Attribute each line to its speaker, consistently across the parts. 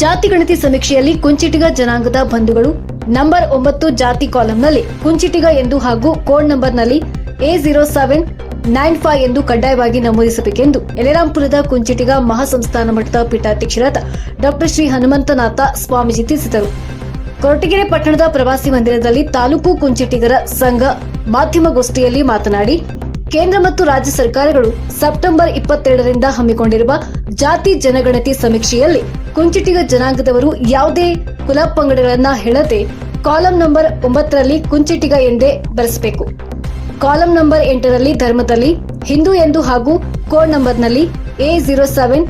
Speaker 1: ಜಾತಿ ಗಣತಿ ಸಮೀಕ್ಷೆಯಲ್ಲಿ ಕುಂಚಿಟಿಗ ಜನಾಂಗದ ಬಂಧುಗಳು ನಂಬರ್ ಒಂಬತ್ತು ಜಾತಿ ಕಾಲಂನಲ್ಲಿ ಕುಂಚಿಟಿಗ ಎಂದು ಹಾಗೂ code ನಂಬರ್ನಲ್ಲಿ A zero seven nine five ಎಂದು ಕಡ್ಡಾಯವಾಗಿ ನಮೂದಿಸಬೇಕೆಂದು ಯಲೆರಾಂಪುರದ ಕುಂಚಿಟಿಗ ಮಹಾಸಂಸ್ಥಾನ ಮಠದ ಪೀಠಾಧ್ಯಕ್ಷರಾದ ಡಾಕ್ಟರ್ ಶ್ರೀ ಹನುಮಂತನಾಥ ಸ್ವಾಮೀಜಿ ತಿಳಿಸಿದರು. ಕೊರಟಗೆರೆ ಪಟ್ಟಣದ ಪ್ರವಾಸಿ ಮಂದಿರದಲ್ಲಿ ತಾಲೂಕು ಕುಂಚಿಟಿಗರ ಸಂಘ ಮಾಧ್ಯಮಗೋಷ್ಠಿಯಲ್ಲಿ ಮಾತನಾಡಿ ಕೇಂದ್ರ ಮತ್ತು ರಾಜ್ಯ ಸರ್ಕಾರಗಳು ಸೆಪ್ಟೆಂಬರ್ ಇಪ್ಪತ್ತೆರಡರಿಂದ ಹಮ್ಮಿಕೊಂಡಿರುವ ಜಾತಿ ಜನಗಣತಿ ಸಮೀಕ್ಷೆಯಲ್ಲಿ ಕುಂಚಿಟಿಗ ಜನಾಂಗದವರು ಯಾವುದೇ ಕುಲ ಪಂಗಡಗಳನ್ನ ಹೇಳದೆ ಕಾಲಂ ನಂಬರ್ ಒಂಬತ್ತರಲ್ಲಿ ಕುಂಚಿಟಿಗ ಎಂದೇ ಬರೆಸಬೇಕು. ಕಾಲಂ ನಂಬರ್ ಎಂಟರಲ್ಲಿ ಧರ್ಮದಲ್ಲಿ, ಹಿಂದೂ ಎಂದು ಹಾಗೂ code ನಂಬರ್ನಲ್ಲಿ A zero seven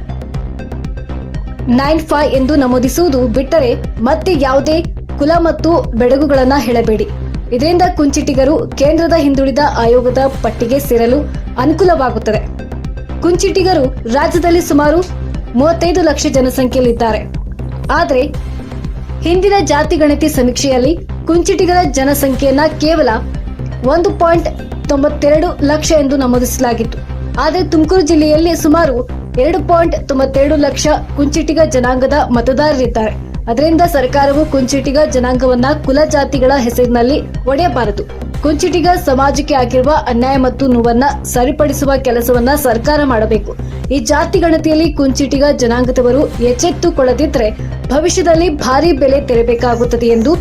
Speaker 1: nine five ಎಂದು ನಮೂದಿಸುವುದು ಬಿಟ್ಟರೆ ಮತ್ತೆ ಯಾವುದೇ ಕುಲ ಮತ್ತು ಬೆಡಗುಗಳನ್ನ ಹೇಳಬೇಡಿ. ಇದರಿಂದ ಕುಂಚಿಟಿಗರು ಕೇಂದ್ರದ ಹಿಂದುಳಿದ ಆಯೋಗದ ಪಟ್ಟಿಗೆ ಸೇರಲು ಅನುಕೂಲವಾಗುತ್ತದೆ. ಕುಂಚಿಟಿಗರು ರಾಜ್ಯದಲ್ಲಿ ಸುಮಾರು ಮೂವತ್ತೈದು ಲಕ್ಷ ಜನಸಂಖ್ಯೆಯಲ್ಲಿದ್ದಾರೆ. ಆದರೆ ಹಿಂದಿನ ಜಾತಿ ಗಣತಿ ಸಮೀಕ್ಷೆಯಲ್ಲಿ ಕುಂಚಿಟಿಗರ ಜನಸಂಖ್ಯೆಯನ್ನ ಕೇವಲ ಒಂದು ಪಾಯಿಂಟ್ ತೊಂಬತ್ತೆರಡು ಲಕ್ಷ ಎಂದು ನಮೂದಿಸಲಾಗಿತ್ತು. ಆದರೆ ತುಮಕೂರು ಜಿಲ್ಲೆಯಲ್ಲಿ ಸುಮಾರು ಎರಡು ಪಾಯಿಂಟ್ ತೊಂಬತ್ತೆರಡು ಲಕ್ಷ ಕುಂಚಿಟಿಗ ಜನಾಂಗದ ಮತದಾರರಿದ್ದಾರೆ. ಅದರಿಂದ ಸರ್ಕಾರವು ಕುಂಚಿಟಿಗ ಜನಾಂಗವನ್ನ ಕುಲ ಜಾತಿಗಳ ಹೆಸರಿನಲ್ಲಿ ಒಡೆಯಬಾರದು. ಕುಂಚಿಟಿಗ ಸಮಾಜಕ್ಕೆ ಆಗಿರುವ ಅನ್ಯಾಯ ಮತ್ತು ನೋವನ್ನ ಸರಿಪಡಿಸುವ ಕೆಲಸವನ್ನ ಸರ್ಕಾರ ಮಾಡಬೇಕು. ಈ ಜಾತಿ ಗಣತಿಯಲ್ಲಿ ಕುಂಚಿಟಿಗ ಜನಾಂಗದವರು ಎಚ್ಚೆತ್ತುಕೊಳ್ಳದಿದ್ರೆ ಭವಿಷ್ಯದಲ್ಲಿ ಭಾರಿ ಬೆಲೆ ತೆರಬೇಕಾಗುತ್ತದೆ ಎಂದು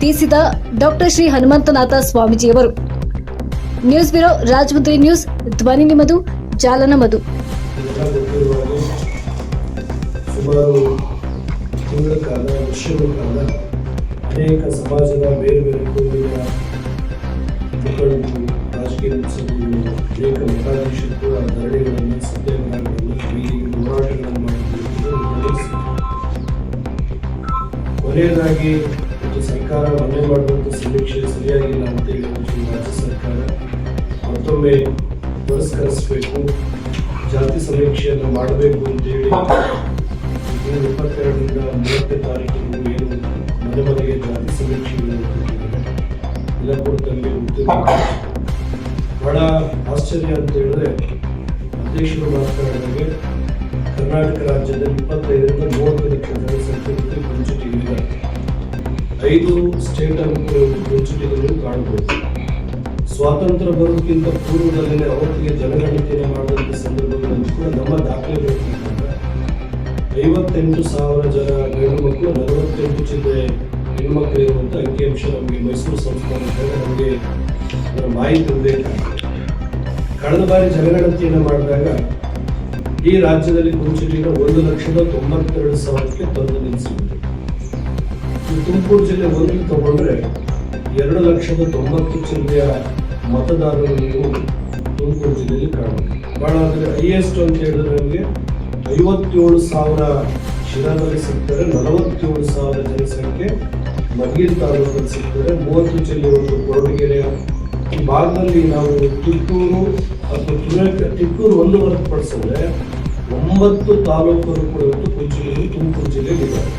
Speaker 1: ತಿಳಿಸಿದ ಡಾಕ್ಟರ್ ಶ್ರೀ ಹನುಮಂತನಾಥ ಸ್ವಾಮೀಜಿಯವರು. ನ್ಯೂಸ್ ಬ್ಯೂರೋ ರಾಜಮುದ್ರಿ ನ್ಯೂಸ್, ಧ್ವನಿ ನಿಮದು ಜಾಲನ ಮಧು
Speaker 2: ಕಾಲ ವರ್ಷಗಳ ಕಾಲ, ಅನೇಕ ಸಮಾಜದ ಬೇರೆ ಬೇರೆ ಕೋಮಿನ ಮುಖಂಡರು, ರಾಜಕೀಯ ಮುತ್ಸದ್ದಿಗಳು ಅನೇಕ ಮಠಾಧೀಶರು ಕೂಡ ಧರಣಿಗಳನ್ನು ಸತ್ಯಾಗ್ರಹಗಳನ್ನು ಬೀದಿಗೆ ಹೋರಾಟಗಳನ್ನು ಮಾಡಿದ್ದು ಕೊನೆಯದಾಗಿ ಮತ್ತು ಸರ್ಕಾರ ಮನೆ ಮಾಡುವಂಥ ಸಮೀಕ್ಷೆ ಸರಿಯಾಗಿಲ್ಲ ಅಂತೇಳಿ ಮತ್ತು ರಾಜ್ಯ ಸರ್ಕಾರ. ಮತ್ತೊಮ್ಮೆ ಪುರಸ್ಕರಿಸಬೇಕು. ಜಾತಿ ಸಮೀಕ್ಷೆಯನ್ನು ಮಾಡಬೇಕು ಅಂತೇಳಿ ಜೂನ್ ಇಪ್ಪತ್ತೆರಡರಿಂದ ಮೂವತ್ತನೇ ತಾರೀಕಿನ ಏನು ಮನೆ ಜಾತಿ ಸಮೀಕ್ಷೆಗಳನ್ನು ಬಹಳ ಆಶ್ಚರ್ಯ ಅಂತ ಹೇಳಿದ್ರೆ, ಅಧ್ಯಕ್ಷರು ಮಾತನಾಡಿದಾಗೆ ಕರ್ನಾಟಕ ರಾಜ್ಯದಲ್ಲಿ ಇಪ್ಪತ್ತೈದರಿಂದ ಮೂವತ್ತು ಲಕ್ಷ ಜನಸಂಖ್ಯೆ ಜೊತೆ ಕುಂಚಿಟಿಗಳಿದ್ದಾರೆ ಐದು ಸ್ಟೇಟ್ ಅನ್ನು ಕುಂಚಿಟಿಗಳು ಕಾಣಬಹುದು. ಸ್ವಾತಂತ್ರ್ಯ ಬರೋದಕ್ಕಿಂತ ಪೂರ್ವದಲ್ಲಿ ಅವತ್ತಿಗೆ ಜನಗಣತಿಯನ್ನು ಮಾಡಿದಂಥ ಸಂದರ್ಭದಲ್ಲಿ ಕೂಡ ನಮ್ಮ ದಾಖಲೆಗಳು ಐವತ್ತೆಂಟು ಸಾವಿರ ಜನ ಗಂಡು ಮಕ್ಕಳು ನಲವತ್ತೆಂಟು ಚಿಲ್ಲರೆ ಹೆಣ್ಮಕ್ಳು ಇರುವಂಥ ಅಂಕಿಅಂಶ ನಮಗೆ ಮೈಸೂರು ಸಂಸ್ಥಾನದಾಗ ನಮಗೆ ಮಾಹಿತಿ ಬೇಕಾಗಿದೆ ಕಳೆದ ಬಾರಿ ಜನಗಣತಿಯನ್ನು ಮಾಡಿದಾಗ ಈ ರಾಜ್ಯದಲ್ಲಿ ಕುಂಚಿಟಿಗ ಒಂದು ಲಕ್ಷದ ತೊಂಬತ್ತೆರಡು ಸಾವಿರಕ್ಕೆ ತಂದು ನಿಲ್ಲಿಸಿದೆ ತುಮಕೂರು ಜಿಲ್ಲೆ ಒಂದು ತಗೊಂಡ್ರೆ ಎರಡು ಲಕ್ಷದ ತೊಂಬತ್ತು ಜಿಲ್ಲೆಯ ಮತದಾರರು ನೀವು ತುಮಕೂರು ಜಿಲ್ಲೆಯಲ್ಲಿ ಕಾಣಬಹುದು. ಭಾಳ ಅಂದರೆ ಹೈಯೆಸ್ಟ್ ಅಂತ ಹೇಳಿದ್ರೆ ನಮಗೆ ಐವತ್ತೇಳು ಸಾವಿರ ಶಿರಾದಲ್ಲಿ ಸಿಗ್ತಾರೆ, ನಲವತ್ತೇಳು ಸಾವಿರ ಜನಸಂಖ್ಯೆ ಮಧುಗಿರಿ ತಾಲೂಕಲ್ಲಿ ಸಿಗ್ತಾರೆ, ಮೂವತ್ತು ಜಿಲ್ಲೆ ಒಂದು ಕೊರಟಗೆರೆ ಈ ಭಾಗದಲ್ಲಿ ನಾವು ತಿಪ್ಪೂರು ಅಥವಾ ತುಮಕ ತಿಪ್ಪೂರು ಒಂದು ಹೊರತುಪಡಿಸಿದ್ರೆ ಒಂಬತ್ತು ತಾಲೂಕುಗಳು ಕೂಡ ಇವತ್ತು ಕುಂಚಿನಲ್ಲಿ ತುಮಕೂರು ಜಿಲ್ಲೆಯಲ್ಲಿದ್ದಾರೆ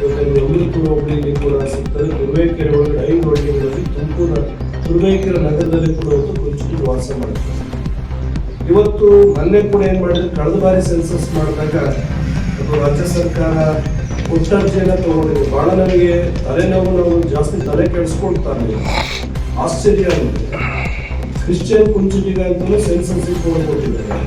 Speaker 2: ಇವತ್ತು ಅಮೃತಪುರ ಹೋಬಳಿಯಲ್ಲಿ ಕೂಡ ಸಿಗ್ತದೆ, ತುರುವೇಕೆರೆ ಒಳಗಡೆ ಐದು ಹಳ್ಳಿಗಳಲ್ಲಿ ತುಮಕೂರು, ತುರುವೇಕೆರೆ ನಗರದಲ್ಲಿ ಕೂಡ ಇವತ್ತು ಕುಂಚಿಟಿ ವಾಸ ಮಾಡ್ತಾರೆ. ಇವತ್ತು ಮೊನ್ನೆ ಕೂಡ ಏನು ಮಾಡಿದ್ರು? ಕಳೆದ ಬಾರಿ ಸೆನ್ಸಸ್ ಮಾಡಿದಾಗ ಅದು ರಾಜ್ಯ ಸರ್ಕಾರ ಪುಟ್ಟರ್ಜಿಯನ್ನ ತಗೊಂಡಿದೆ. ಬಹಳ ನನಗೆ ತಲೆನೋವು, ನಾವು ಜಾಸ್ತಿ ತಲೆ ಕೆಡಿಸ್ಕೊಳ್ತಾ ಇರಲಿಲ್ಲ ಆಶ್ಚರ್ಯ ಕ್ರಿಶ್ಚಿಯನ್ ಕುಂಚಿಟಿಗ ಅಂತಲೂ ಸೆನ್ಸಸ್ ಕೊಟ್ಟಿದ್ದಾರೆ.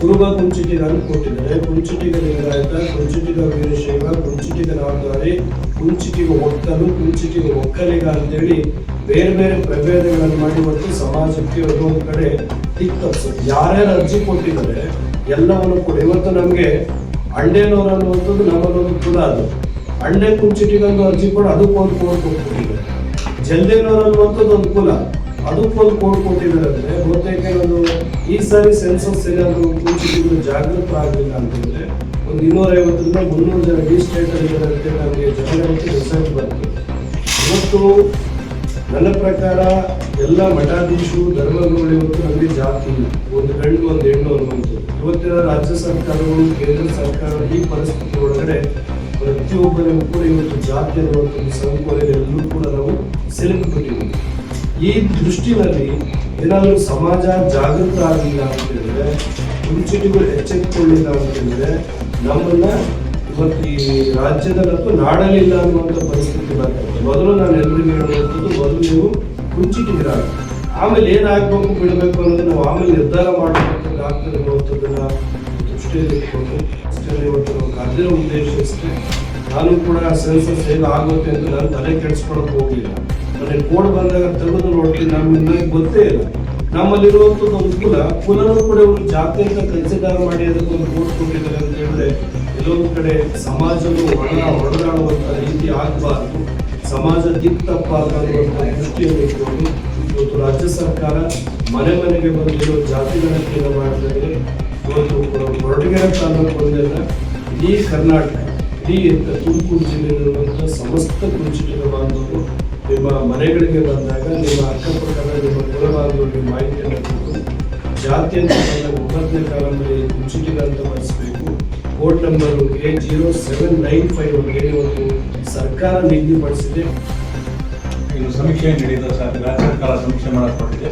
Speaker 2: ಕುರುಬ ಕುಂಚಿಟಿಗ ಅಂತ ಕೊಟ್ಟಿದ್ದಾರೆ. ಕುಂಚಿಟಿಗ ಲಿಂಗಾಯತ ಕುಂಚಿಟಿಗ ವೀರಶೈವ ಕುಂಚಿಟಿಗ ನಾಮಧಾರಿ ಕುಂಚಿಟಿಗ ಒಕ್ಕಲು ಕುಂಚಿಟಿಗ ಒಕ್ಕಲಿಗ ಅಂತೇಳಿ ಬೇರೆ ಬೇರೆ ಪ್ರಭೇದಗಳನ್ನು ಮಾಡಿ ಮತ್ತು ಸಮಾಜಕ್ಕೆ ಒಂದು ಕಡೆ ಟಿಕ್ ತಪ್ಪಿಸೋದು ಯಾರ್ಯಾರು ಅರ್ಜಿ ಕೊಟ್ಟಿದ್ದಾರೆ, ಎಲ್ಲವನ್ನು ಕೂಡ. ಇವತ್ತು ನಮಗೆ ಅಂಡೇನವ್ರು ಅನ್ನುವಂಥದ್ದು ನಮ್ಮದೊಂದು ಕುಲ ಅದು. ಅಂಡೆ ಕುಂಚಿಟಿಗೊಂದು ಅರ್ಜಿ ಕೂಡ ಅದಕ್ಕೊಂದು ಕೋಡ್ ಕೊಟ್ಬಿಟ್ಟಿದ್ದಾರೆ ಜಲ್ದೇನವ್ರು ಅನ್ನುವಂಥದ್ದು ಒಂದು ಕುಲ. ಅದಕ್ಕೊಂದು ಕೋಡ್ ಕೊಟ್ಟಿದ್ದಾರೆ ಅಂದರೆ, ಬಹುತೇಕ ಒಂದು ಈ ಸಾರಿ ಸೆನ್ಸಸ್ ಏನಾದರೂ ಕುಂಚಿಟಿಗಳು ಜಾಗೃತ ಆಗಲಿಲ್ಲ ಅಂತಂದರೆ, ಒಂದು ಇನ್ನೂರೈವತ್ತರಿಂದ ಮುನ್ನೂರು ಜನ ಈ ಸ್ಟೇಟಲ್ಲಿ ಇರೋದಕ್ಕೆ ನಮಗೆ ಜನರಲ್ಲಿ ರಿಸಲ್ಟ್ ಬರ್ತದೆ ಇವತ್ತು ನನ್ನ ಪ್ರಕಾರ ಎಲ್ಲ ಮಠಾಧೀಶರು ಧರ್ಮಗುರುಗಳು ಇವತ್ತು ನಮಗೆ ಜಾತಿ ಇಲ್ಲ. ಒಂದು ಗಂಡು, ಒಂದು ಹೆಣ್ಣು ಅನ್ನುವಂಥದ್ದು ಇವತ್ತಿನ ರಾಜ್ಯ ಸರ್ಕಾರಗಳು, ಕೇಂದ್ರ ಸರ್ಕಾರ ಈ ಪರಿಸ್ಥಿತಿ ಒಳಗಡೆ ಪ್ರತಿಯೊಬ್ಬರಿಗೂ ಕೂಡ ಇವತ್ತು ಜಾತಿ ಅನ್ನುವಂಥ ಒಂದು ಎಲ್ಲರೂ ಕೂಡ ನಾವು ಸಿಲುಕಿಬಿಟ್ಟಿದ್ದೀವಿ. ಈ ದೃಷ್ಟಿನಲ್ಲಿ ಏನಾದರೂ ಸಮಾಜ ಜಾಗೃತ ಆಗಿಲ್ಲ ಅಂತ ಹೇಳಿದ್ರೆ ಮುಂಚಿಟಿಗಳು ಎಚ್ಚೆತ್ತುಕೊಳ್ಳಿಲ್ಲ ಹೇಳಿದ್ರೆ, ನಮ್ಮನ್ನ ಇವತ್ತು ಈ ರಾಜ್ಯದಲ್ಲಂತೂ ನಾಡಲ್ಲಿ ಇಲ್ಲ ಅನ್ನುವಂಥ ಪರಿಸ್ಥಿತಿ ಬರ್ತದೆ ಮೊದಲು ನಾನು ಎಲ್ರಿಗೂ ಹೇಳುವಂಥದ್ದು, ಮೊದಲು ನೀವು ಕುಂಚಿಟಿಗರಾಗಿ ಆಮೇಲೆ ಏನಾಗಬೇಕು, ಬಿಡಬೇಕು ಅನ್ನೋದು ನಾವು ಆಮೇಲೆ ನಿರ್ಧಾರ ಮಾಡಬೇಕಾಗ್ತದೆ ಅನ್ನುವಂಥದ್ದನ್ನ ದೃಷ್ಟಿಯಲ್ಲಿ ಇಟ್ಕೊಂಡು ಅಷ್ಟೇ ಇವತ್ತು ನಾವು ಕರೆದಿರೋ ಉದ್ದೇಶ ಅಷ್ಟೇ ನಾನು ಕೂಡ ಸೆನ್ಸಸ್ ಹೇಗೆ ಆಗುತ್ತೆ ಅಂತ ನಾನು ತಲೆ ಕೆಡಿಸ್ಕೊಳಕ್ಕೆ ಹೋಗಲಿಲ್ಲ. ನನಗೆ ಕೋಡ್ ಬಂದಾಗ ತೆಗೆದು ನೋಡ್ತೀನಿ ನಮ್ಗೆ ಗೊತ್ತೇ ಇಲ್ಲ. ನಮ್ಮಲ್ಲಿರುವಂಥದ್ದು ಒಂದು ಕುಲ, ಕುಲನೂ ಕೂಡ ಒಂದು ಜಾತಿ ಕನ್ಸಿಡರ್ ಮಾಡಿ ಅದಕ್ಕೊಂದು ಕೋಡ್ ಕೊಟ್ಟಿದ್ದಾರೆ ಅಂತ ಹೇಳಿದ್ರೆ ಎಲ್ಲೊಂದು ಕಡೆ ಸಮಾಜವು ಹಣ ಹೊಡೆದಾಡುವಂತ ರೀತಿ ಆಗಬಾರ್ದು. ಸಮಾಜ ದಿಕ್ ದೃಷ್ಟಿಯಲ್ಲಿ ಇವತ್ತು ರಾಜ್ಯ ಸರ್ಕಾರ ಮನೆ ಮನೆಗೆ ಬಂದಿರೋ ಜಾತಿ ಗಣತಿಯನ್ನು ಇದೆ ಇವತ್ತು ಹೊರಟಗೆರೆ ತಾಲೂಕು ಬಂದಿಲ್ಲ ಇಡೀ ಕರ್ನಾಟಕ, ಇಡೀ ತುಮಕೂರು ಜಿಲ್ಲೆಯಲ್ಲಿರುವಂತಹ ಸಮಸ್ತ ಕುಂಚಿಟಿಗ ಬಾಂಧವರು ನಿಮ್ಮ ಮನೆಗಳಿಗೆ ಬಂದಾಗ ನಿಮ್ಮ ಅಕ್ಕಪಕ್ಕದ ನಿಮ್ಮ ಕುಲ ಬಾಂಧವರಿಗೆ ಮಾಹಿತಿಯನ್ನು ಕೊಟ್ಟು ಜಾತಿ ಅಂತ ಒಂಬತ್ತನೇ ಕಾಲದಲ್ಲಿ ಕುಂಚಿಟಿಗಳಂತ ಮಾಡಿಸಬೇಕು code number A zero seven nine five ಹೇಳಿ ಒಂದು ಸರ್ಕಾರ ನಿಗದಿಪಡಿಸಿದೆ
Speaker 3: ಇದು ಸಮೀಕ್ಷೆ ನಡೆಯುತ್ತೆ ಸರ್. ರಾಜ್ಯ ಸರ್ಕಾರ ಸಮೀಕ್ಷೆ ಮಾಡಲ್ಪಟ್ಟಿದೆ.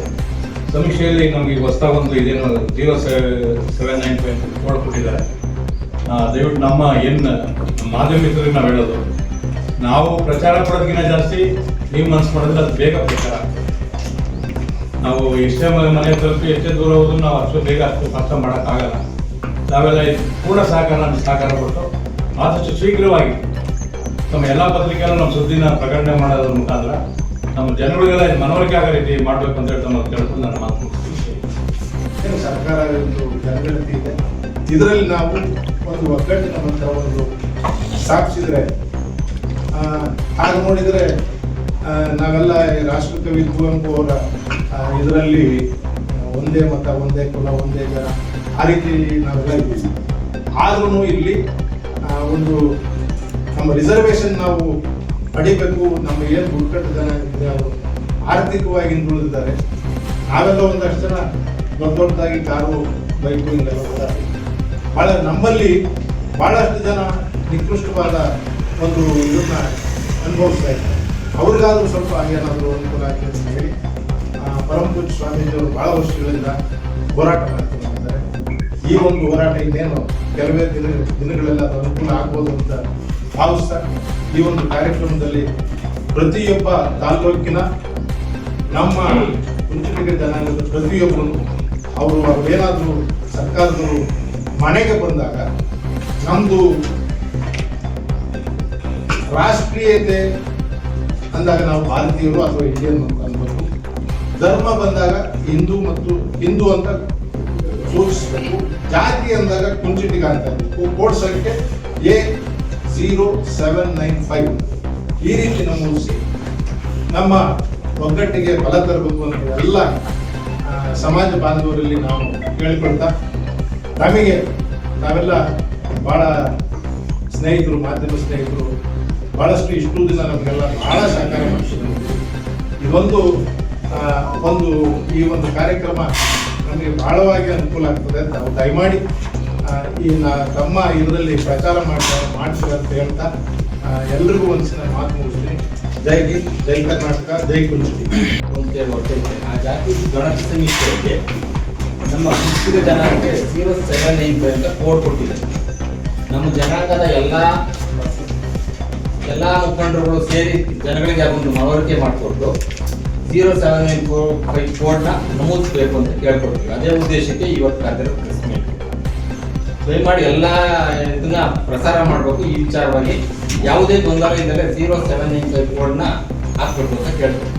Speaker 3: ಸಮೀಕ್ಷೆಯಲ್ಲಿ ನಮಗೆ ಹೊಸದಾಗಿ ಒಂದು ಇದೇನು zero seven nine five code ಕೊಟ್ಟಿದ್ದಾರೆ. ದಯವಿಟ್ಟು ನಮ್ಮ ಏನು ಮಾಧ್ಯಮಿಕರಿಗೆ ನಾವು ಹೇಳೋದು, ನಾವು ಪ್ರಚಾರ ಕೊಡೋದಕ್ಕಿಂತ ಜಾಸ್ತಿ ನೀವು ಮನಸ್ಸು ಮಾಡಿದ್ರೆ ಅದು ಬೇಗ ಪ್ರಚಾರ ನಾವು ಎಷ್ಟೇ ಮನೆ ತಲುಪಿ ಎಷ್ಟೇ ದೂರ ಹೋದ್ರು ನಾವು ಅಷ್ಟು ಬೇಗ ಅಷ್ಟು ಕಷ್ಟ ಮಾಡೋಕ್ಕಾಗಲ್ಲ. ನಾವೆಲ್ಲ ಇದು ಪೂರ್ಣ ಸಹಕಾರ ಸಹಕಾರ ಕೊಟ್ಟು ಆದಷ್ಟು ಶೀಘ್ರವಾಗಿ ನಮ್ಮ ಎಲ್ಲ ಪತ್ರಿಕೆಯಲ್ಲೂ ನಮ್ಮ ಸುದ್ದಿನ ಪ್ರಕಟಣೆ ಮಾಡೋದ್ರ ಮುಖಾಂತರ ನಮ್ಮ ಜನಗಳಿಗೆಲ್ಲ ಮನವರಿಕೆ ಆಗೋ ರೀತಿ ಮಾಡಬೇಕು ಅಂತ ಹೇಳಿ ತಮ್ಮ ಕೇಳ್ಕೊಂಡು ನನ್ನ ಮಾತು
Speaker 4: ಸರ್ಕಾರ ಒಂದು ಜನಗಣತಿ ಇದೆ. ಇದರಲ್ಲಿ ನಾವು ಒಂದು ಒಗ್ಗಟ್ಟಿನ ಒಂದು ಸ್ಥಾಪಿಸಿದ್ರೆ ಆ, ಹಾಗೆ ನೋಡಿದರೆ ನಾವೆಲ್ಲ ರಾಷ್ಟ್ರಕವಿ ಕುವೆಂಪು ಅವರ ಇದರಲ್ಲಿ ಒಂದೇ ಮತ ಒಂದೇ ಕುಲ ಒಂದೇ ಜನ. ಆ ರೀತಿ ನಾವೆಲ್ಲ ಇದ್ದೀವಿ ಆದ್ರೂ ಇಲ್ಲಿ ಒಂದು ನಮ್ಮ ರಿಸರ್ವೇಶನ್ ನಾವು ಪಡಿಬೇಕು ನಮ್ಮ ಏನು ಬುಡಕಟ್ಟು ಜನ ಇದೆ ಅವರು ಆರ್ಥಿಕವಾಗಿ ಹಿಂದುಳಿದಿದ್ದಾರೆ ನಾವೆಲ್ಲ ಒಂದಷ್ಟು ಜನ ದೊಡ್ಡ ದೊಡ್ಡದಾಗಿ ಕಾರು ಬೈಕು ಹಿಂಗೆಲ್ಲ ಭಾಳ ನಮ್ಮಲ್ಲಿ ಭಾಳಷ್ಟು ಜನ ನಿಕೃಷ್ಟವಾದ ಒಂದು ಇದನ್ನ ಅನುಭವಿಸ್ತಾ ಇದ್ದಾರೆ. ಅವ್ರಿಗಾದ್ರೂ ಸ್ವಲ್ಪ ಏನಾದರೂ ಅನುಕೂಲ ಆಗ್ತದೆ ಅಂತ ಹೇಳಿ ಆ, ಪರಮ ಪೂಜ್ಯ ಸ್ವಾಮೀಜಿಯವರು ಭಾಳ ವರ್ಷಗಳಿಂದ ಹೋರಾಟ ಬಂದಿದ್ದಾರೆ ಈ ಒಂದು ಹೋರಾಟ ಇನ್ನೇನು ಕೆಲವೇ ದಿನ ದಿನಗಳಲ್ಲಿ ಅದು ಅನುಕೂಲ ಆಗ್ಬೋದು ಅಂತ ಭಾವಿಸ್ತಾ ಈ ಒಂದು ಕಾರ್ಯಕ್ರಮದಲ್ಲಿ ಪ್ರತಿಯೊಬ್ಬ ತಾಲೂಕಿನ ನಮ್ಮ ಕುಂಚಿಟಿಗ ಜನಾಂಗದ ಪ್ರತಿಯೊಬ್ಬರು ಅವರು ಏನಾದರೂ ಸರ್ಕಾರದವರು ಮನೆಗೆ ಬಂದಾಗ ನಮ್ಮದು ರಾಷ್ಟ್ರೀಯತೆ ಅಂದಾಗ ನಾವು ಭಾರತೀಯರು ಅಥವಾ ಇಂಡಿಯನ್ ಅಂತ ಅನ್ಬೋದು ಧರ್ಮ ಬಂದಾಗ ಹಿಂದೂ ಮತ್ತು ಹಿಂದೂ ಅಂತ ಸೂಚಿಸಬೇಕು ಜಾತಿ ಅಂದಾಗ ಕುಂಚಿಟಿಗ ಅಂತ ಕೋಡ್ ಸಂಖ್ಯೆ A zero seven nine five ಈ ರೀತಿ ನಮೂದಿಸಿ ನಮ್ಮ ಒಗ್ಗಟ್ಟಿಗೆ ಬಲ ತರಬೇಕು ಅಂತ ಎಲ್ಲ ಸಮಾಜ ಬಾಂಧವರಲ್ಲಿ ನಾವು ಕೇಳಿಕೊಳ್ತಾ, ನಮಗೆ ನಾವೆಲ್ಲ ಭಾಳ ಸ್ನೇಹಿತರು, ಮಾಧ್ಯಮ ಸ್ನೇಹಿತರು, ಬಹಳಷ್ಟು ಇಷ್ಟು ದಿನ ನಮಗೆಲ್ಲ ಭಾಳ ಸಹಕಾರ ಮಾಡಿಸಿದ್ರು. ಇದೊಂದು ಒಂದು, ಈ ಒಂದು ಕಾರ್ಯಕ್ರಮ ನಮಗೆ ಬಹಳವಾಗಿ ಅನುಕೂಲ ಆಗ್ತದೆ ಅಂತ ನಾವು ದಯಮಾಡಿ ಈ ತಮ್ಮ ಇದರಲ್ಲಿ ಪ್ರಚಾರ ಮಾಡ್ತಾರೆ ಮಾಡ್ತೀರ ಅಂತ ಹೇಳ್ತಾ ಎಲ್ರಿಗೂ ಒಂದ್ಸಲ ಮಾತು ಮುಗಿಸ್ತೀನಿ. ಜೈ ಹಿಂದ್, ಜೈ ಕರ್ನಾಟಕ, ಜೈ
Speaker 5: ಕುಂಚಿ ಆ ಜಾತಿ ಗಣತಿ ಸಮೀಕ್ಷೆಗೆ ನಮ್ಮ ಕುಂಚಿಗ ಜನಾಂಗಕ್ಕೆ ಜೀರೋ ಸೆವೆನ್ ನೈನ್ ಫೈವ್ ಅಂತ ಕೊಟ್ಟಿದೆ. ನಮ್ಮ ಜನಾಂಗದ ಎಲ್ಲ ಎಲ್ಲ ಮುಖಂಡರುಗಳು ಸೇರಿ ಜನಗಳಿಗೆ ಅದೊಂದು ಮನವರಿಕೆ ಮಾಡಿಕೊಟ್ಟು zero seven nine four five ಕೋಡ್ನ ನಮೂದಿಸಬೇಕು ಅಂತ ಕೇಳ್ಕೊಡ್ತೀವಿ ಅದೇ ಉದ್ದೇಶಕ್ಕೆ ಇವತ್ತು ಕರೆದಿರೋ ಪ್ರೆಸ್ ಮೀಟ್ ದಯಮಾಡಿ ಎಲ್ಲ ಇದನ್ನ ಪ್ರಸಾರ ಮಾಡಬೇಕು ಈ ವಿಚಾರವಾಗಿ. ಯಾವುದೇ ಗೊಂದಲ ಇದ್ದರೆ ಜೀರೋ ಸೆವೆನ್ ನೈನ್ ಫೈವ್ ಕೋಡ್ನ ಹಾಕ್ಬೇಕು ಅಂತ ಕೇಳ್ಕೊಡ್ತೀವಿ